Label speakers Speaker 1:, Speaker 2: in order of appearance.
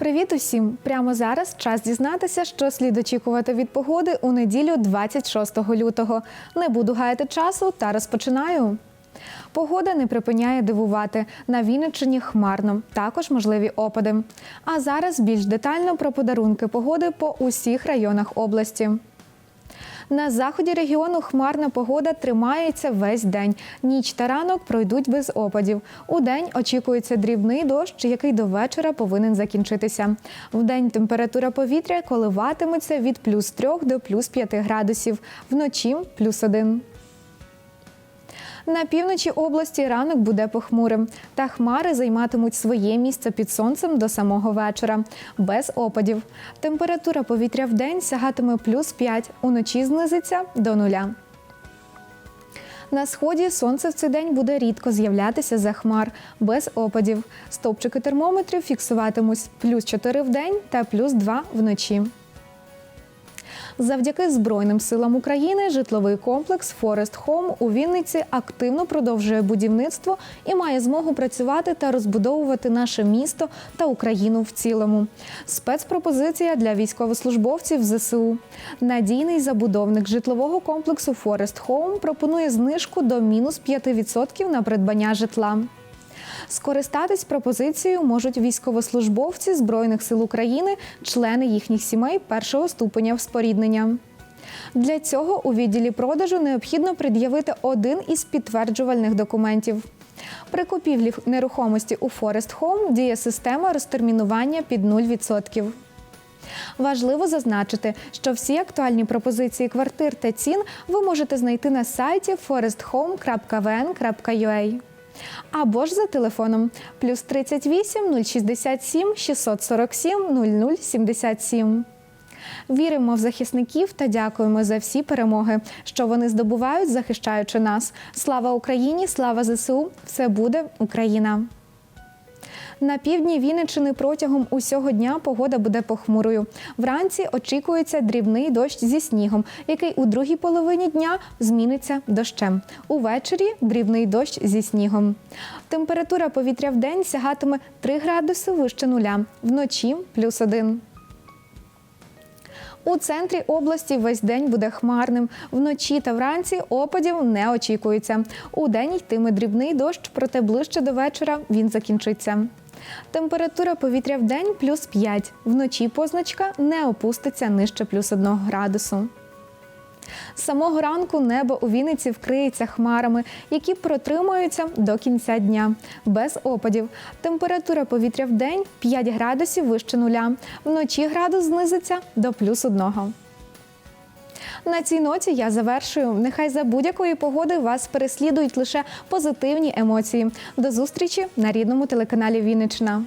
Speaker 1: Привіт усім! Прямо зараз час дізнатися, що слід очікувати від погоди у неділю 26 лютого. Не буду гаяти часу та розпочинаю. Погода не припиняє дивувати. На Вінниччині хмарно, також можливі опади. А зараз більш детально про подарунки погоди по усіх районах області. На заході регіону хмарна погода тримається весь день. Ніч та ранок пройдуть без опадів. У день очікується дрібний дощ, який до вечора повинен закінчитися. В день температура повітря коливатиметься від плюс 3 до плюс 5 градусів, вночі плюс 1. На півночі області ранок буде похмурим, та хмари займатимуть своє місце під сонцем до самого вечора, без опадів. Температура повітря в день сягатиме плюс 5, уночі знизиться до нуля. На сході сонце в цей день буде рідко з'являтися за хмар, без опадів. Стовпчики термометрів фіксуватимуть плюс 4 в день та плюс 2 вночі. Завдяки Збройним силам України житловий комплекс Форест Хом у Вінниці активно продовжує будівництво і має змогу працювати та розбудовувати наше місто та Україну в цілому. Спецпропозиція для військовослужбовців ЗСУ. Надійний забудовник житлового комплексу Форест Хоум пропонує знижку до мінус 5% на придбання житла. Скористатись пропозицією можуть військовослужбовці Збройних сил України, члени їхніх сімей першого ступеня споріднення. Для цього у відділі продажу необхідно пред'явити один із підтверджувальних документів. При купівлі нерухомості у Forest Home діє система розтермінування під 0%. Важливо зазначити, що всі актуальні пропозиції квартир та цін ви можете знайти на сайті foresthome.vn.ua або ж за телефоном плюс 38 067 647 0077. Віримо в захисників та дякуємо за всі перемоги, що вони здобувають, захищаючи нас. Слава Україні! Слава ЗСУ! Все буде Україна! На півдні Вінниччини протягом усього дня погода буде похмурою. Вранці очікується дрібний дощ зі снігом, який у другій половині дня зміниться дощем. Увечері дрібний дощ зі снігом. Температура повітря в день сягатиме 3 градуси вище нуля, вночі плюс 1. У центрі області весь день буде хмарним. Вночі та вранці опадів не очікується. У день йтиме дрібний дощ, проте ближче до вечора він закінчиться. Температура повітря в день плюс 5. Вночі позначка не опуститься нижче плюс 1 градусу. З самого ранку небо у Вінниці вкриється хмарами, які протримуються до кінця дня, без опадів. Температура повітря в день 5 градусів вище нуля. Вночі градус знизиться до плюс одного. На цій ноті я завершую. Нехай за будь-якої погоди вас переслідують лише позитивні емоції. До зустрічі на рідному телеканалі Вінниччина.